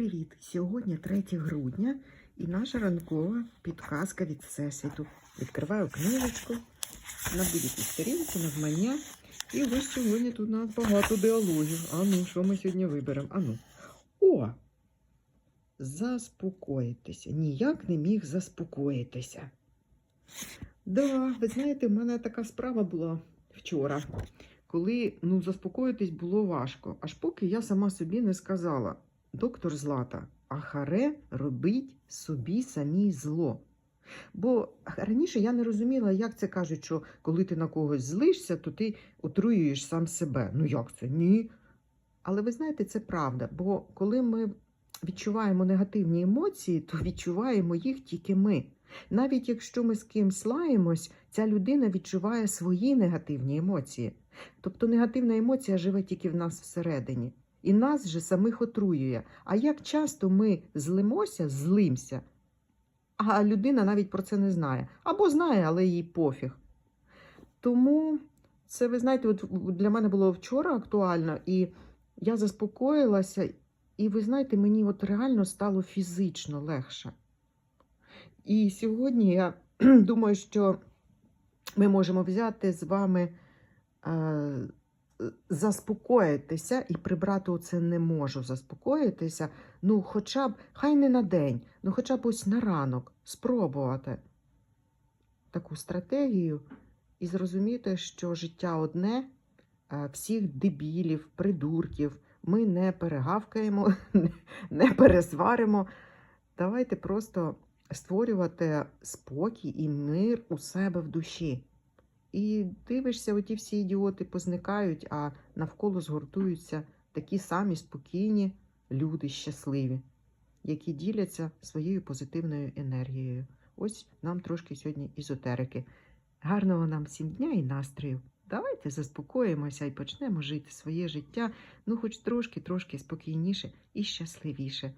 привіт! Сьогодні 3 грудня і наша ранкова підказка від Всесвіту. Відкриваю книжечку на будь-яку сторінку, навмання. І ось сьогодні тут у нас багато діалогів. А ну, що ми сьогодні виберемо? А ну. О! Заспокоїтися. Ніяк не міг заспокоїтися. Да, ви знаєте, в мене така справа була вчора, коли ну, заспокоїтись було важко, аж поки я сама собі не сказала: доктор Злата, а харе робить собі самі зло. Бо раніше я не розуміла, як це кажуть, що коли ти на когось злишся, то ти отруюєш сам себе. Ну як це? Ні. Але ви знаєте, це правда. Бо коли ми відчуваємо негативні емоції, то відчуваємо їх тільки ми. Навіть якщо ми з кимсь лаємось, ця людина відчуває свої негативні емоції. Тобто негативна емоція живе тільки в нас всередині. І нас же самих отруює. А як часто ми злимося, злимся, а людина навіть про це не знає. Або знає, але їй пофіг. Тому це, ви знаєте, от для мене було вчора актуально, і я заспокоїлася, і ви знаєте, мені от реально стало фізично легше. І сьогодні я думаю, що ми можемо взяти з вами, е, заспокоїтися і прибрати оце не можу заспокоїтися. Ну, хоча б, хай не на день, ну хоча б ось на ранок спробувати таку стратегію і зрозуміти, що життя одне, е, всіх дебілів, придурків ми не перегавкаємо, не пересваримо. Давайте просто створювати спокій і мир у себе в душі. І дивишся, оті всі ідіоти позникають, а навколо згуртуються такі самі спокійні люди щасливі, які діляться своєю позитивною енергією. Ось нам трошки сьогодні ізотерики. Гарного нам всім дня і настрою. Давайте заспокоїмося і почнемо жити своє життя, ну, хоч трошки-трошки спокійніше і щасливіше.